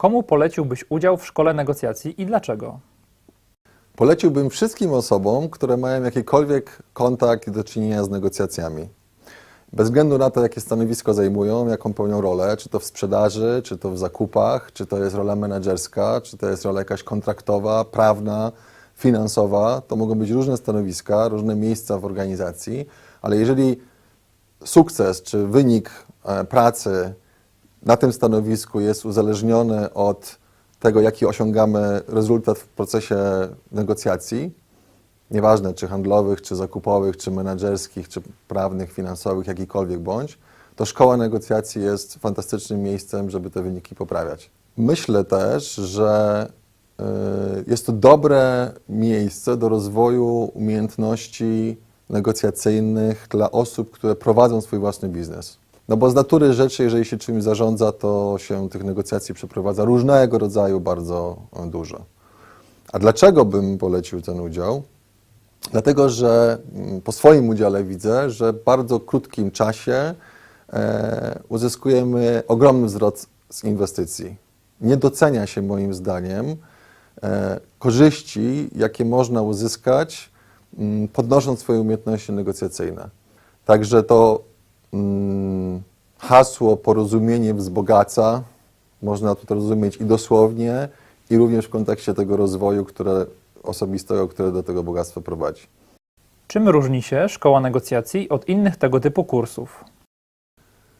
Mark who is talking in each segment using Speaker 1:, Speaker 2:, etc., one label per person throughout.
Speaker 1: Komu poleciłbyś udział w szkole negocjacji i dlaczego?
Speaker 2: Poleciłbym wszystkim osobom, które mają jakikolwiek kontakt i do czynienia z negocjacjami. Bez względu na to, jakie stanowisko zajmują, jaką pełnią rolę, czy to w sprzedaży, czy to w zakupach, czy to jest rola menedżerska, czy to jest rola jakaś kontraktowa, prawna, finansowa, to mogą być różne stanowiska, różne miejsca w organizacji, ale jeżeli sukces czy wynik e, pracy na tym stanowisku jest uzależniony od tego, jaki osiągamy rezultat w procesie negocjacji, nieważne czy handlowych, czy zakupowych, czy menedżerskich, czy prawnych, finansowych, jakikolwiek bądź, to szkoła negocjacji jest fantastycznym miejscem, żeby te wyniki poprawiać. Myślę też, że y, jest to dobre miejsce do rozwoju umiejętności negocjacyjnych dla osób, które prowadzą swój własny biznes. No bo z natury rzeczy, jeżeli się czymś zarządza, to się tych negocjacji przeprowadza różnego rodzaju bardzo dużo. A dlaczego bym polecił ten udział? Dlatego, że mm, po swoim udziale widzę, że w bardzo krótkim czasie e, uzyskujemy ogromny wzrost z inwestycji. Nie docenia się moim zdaniem e, korzyści, jakie można uzyskać, mm, podnosząc swoje umiejętności negocjacyjne. Także to hasło porozumienie wzbogaca można tutaj rozumieć i dosłownie, i również w kontekście tego rozwoju które, osobistego, które do tego bogactwa prowadzi.
Speaker 1: Czym różni się szkoła negocjacji od innych tego typu kursów?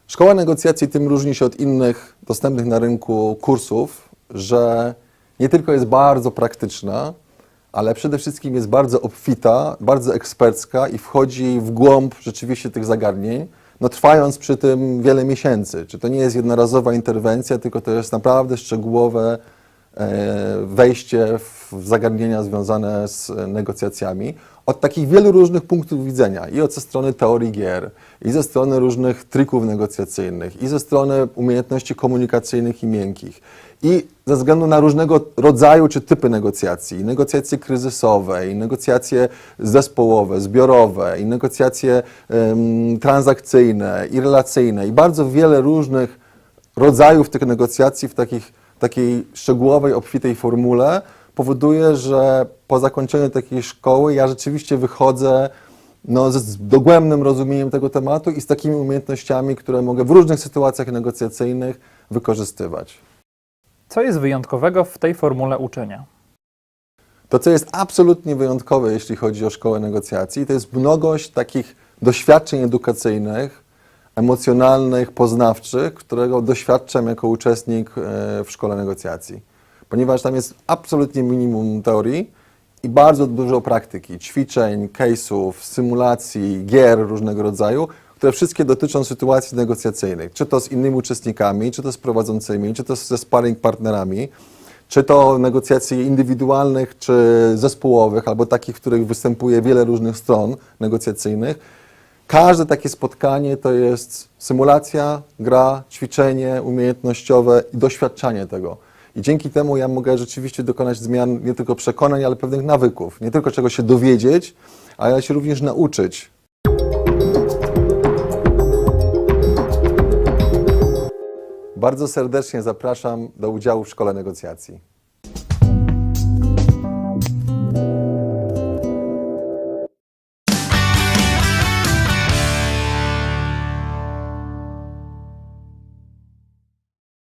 Speaker 2: Szkoła negocjacji tym różni się od innych dostępnych na rynku kursów, że nie tylko jest bardzo praktyczna, ale przede wszystkim jest bardzo obfita, bardzo ekspercka i wchodzi w głąb rzeczywiście tych zagadnień, no trwając przy tym wiele miesięcy. Czy to nie jest jednorazowa interwencja, tylko to jest naprawdę szczegółowe wejście w zagadnienia związane z negocjacjami od takich wielu różnych punktów widzenia i od ze strony teorii gier, i ze strony różnych trików negocjacyjnych, i ze strony umiejętności komunikacyjnych i miękkich, i ze względu na różnego rodzaju czy typy negocjacji, i negocjacje kryzysowe, i negocjacje zespołowe, zbiorowe, i negocjacje transakcyjne, i relacyjne, i bardzo wiele różnych rodzajów tych negocjacji w takich, takiej szczegółowej, obfitej formule powoduje, że po zakończeniu takiej szkoły ja rzeczywiście wychodzę no, z- dogłębnym rozumieniem tego tematu i z takimi umiejętnościami, które mogę w różnych sytuacjach negocjacyjnych wykorzystywać.
Speaker 1: Co jest wyjątkowego w tej formule uczenia?
Speaker 2: To, co jest absolutnie wyjątkowe, jeśli chodzi o szkołę negocjacji, to jest mnogość takich doświadczeń edukacyjnych, emocjonalnych, poznawczych, którego doświadczam jako uczestnik e, w szkole negocjacji. Ponieważ tam jest absolutnie minimum teorii i bardzo dużo praktyki, ćwiczeń, case'ów, symulacji, gier różnego rodzaju, które wszystkie dotyczą sytuacji negocjacyjnych, czy to z innymi uczestnikami, czy to z prowadzącymi, czy to ze sparring partnerami, czy to negocjacji indywidualnych, czy zespołowych, albo takich, w których występuje wiele różnych stron negocjacyjnych. Każde takie spotkanie to jest symulacja, gra, ćwiczenie umiejętnościowe i doświadczanie tego. I dzięki temu ja mogę rzeczywiście dokonać zmian nie tylko przekonań, ale pewnych nawyków. Nie tylko czego się dowiedzieć, ale się również nauczyć. Bardzo serdecznie zapraszam do udziału w szkole negocjacji.